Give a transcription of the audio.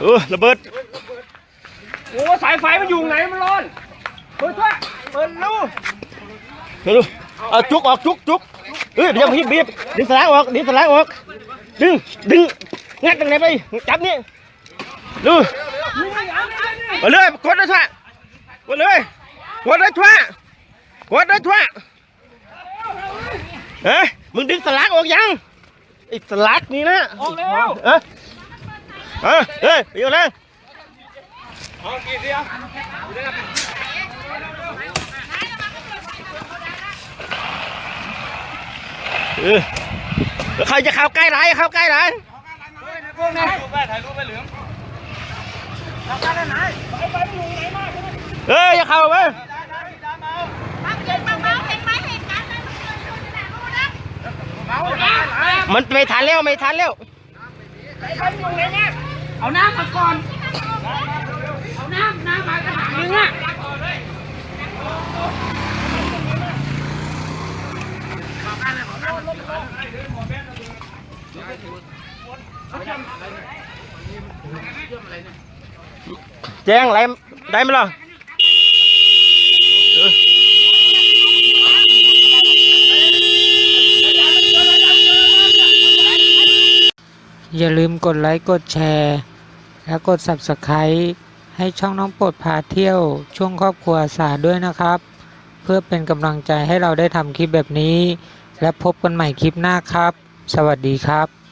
เออระเบิดโอ้สายไฟมันอยู่ไหนมันร้อนเปิดช่วยเปิดลูกเดี๋ยวดูเอาจุกออกจุกจุกเออเดี๋ยวพี่บีบดึงสลายออกดึงสลายออกดึงดึงงัดตรงไหนไปจับนี่ดูเอาเลยกดเลยทั่วกดเลยกดเลยทั่วกดเลยทั่วเฮ้ยมึงดึงสลักออกยังไอ้สลักนี่นะออกแล้วเออ เออเฮ้ยอยู่นะเอากี่เดียเออแล้วใครจะเข้าใกล้ไหนเข้าใกล้ไหนพวกนี้ถ่ายรูปไปถ่ายรูปไปเหลืองทำการไหนไฟไฟมันอยู่ไหนมากเอ้ยอย่าเข้าไปมาบางเห็นไมเหตุการณ์นั้นมันเกิดขึ้นขนาดนู้นนะเมาไมันไม่ทันแล้วไม่ทันแล้ว เอาน้ำมาก่อน เอาน้ำน้ำมากระถางนึงอะแจ้งไรได้ไหมล่ะเออ อย่าลืมกดไลค์ กดแชร์ และกด Subscribe ให้ช่องน้องโปรดพาเที่ยวช่วงครอบครัวสาด้วยนะครับ เพื่อเป็นกำลังใจให้เราได้ทำคลิปแบบนี้ และพบกันใหม่คลิปหน้าครับ สวัสดีครับ